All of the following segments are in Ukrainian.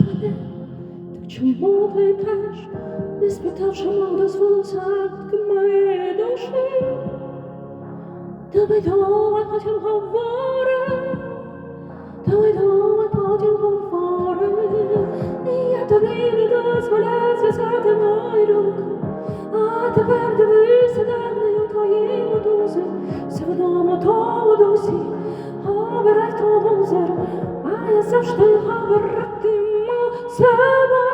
мене, так чому ти теж, не спитавши мов дозволу моєї душі? Давай думай, потім говори, давай думай, потім говори. І я тобі не дозволяю зв'язати мої руки. А тепер дивися давнею твоїм дузі, все в одному тому дусі, обирай тому зер, а я завжди обиратиму себе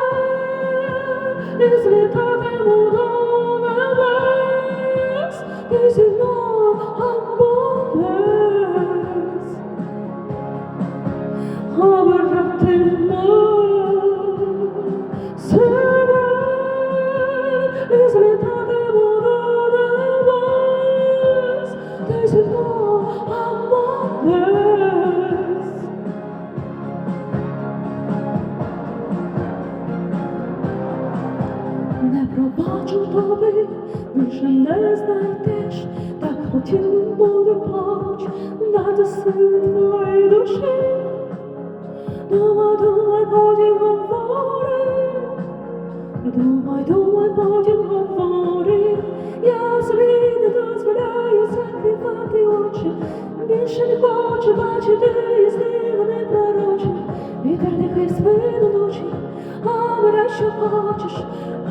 і злітатиму до Не пробачу тобі, більше не знайдеш, так хотів буде поруч дати сили твоїй душі. Думай, думай, потім говори, думай, думай, потім говори. Я собі не дозволяю закривати очі, більше не хочу бачити ясні вони пророчі. Вітер в спину ночі, що хочеш,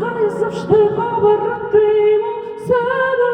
хай завжди обиратиму себе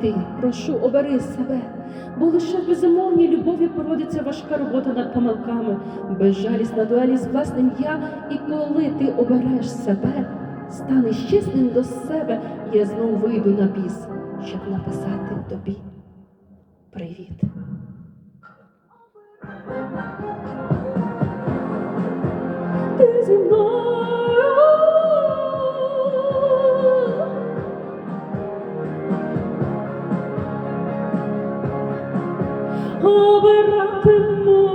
ти, прошу, обери себе, бо лише в безумовній любові породиться важка робота над помилками, безжалісна дуелі з власним я. І коли ти обереш себе, станеш чесним до себе, я знов вийду на біс, щоб написати тобі привіт. Ти зі мною. Обиратиму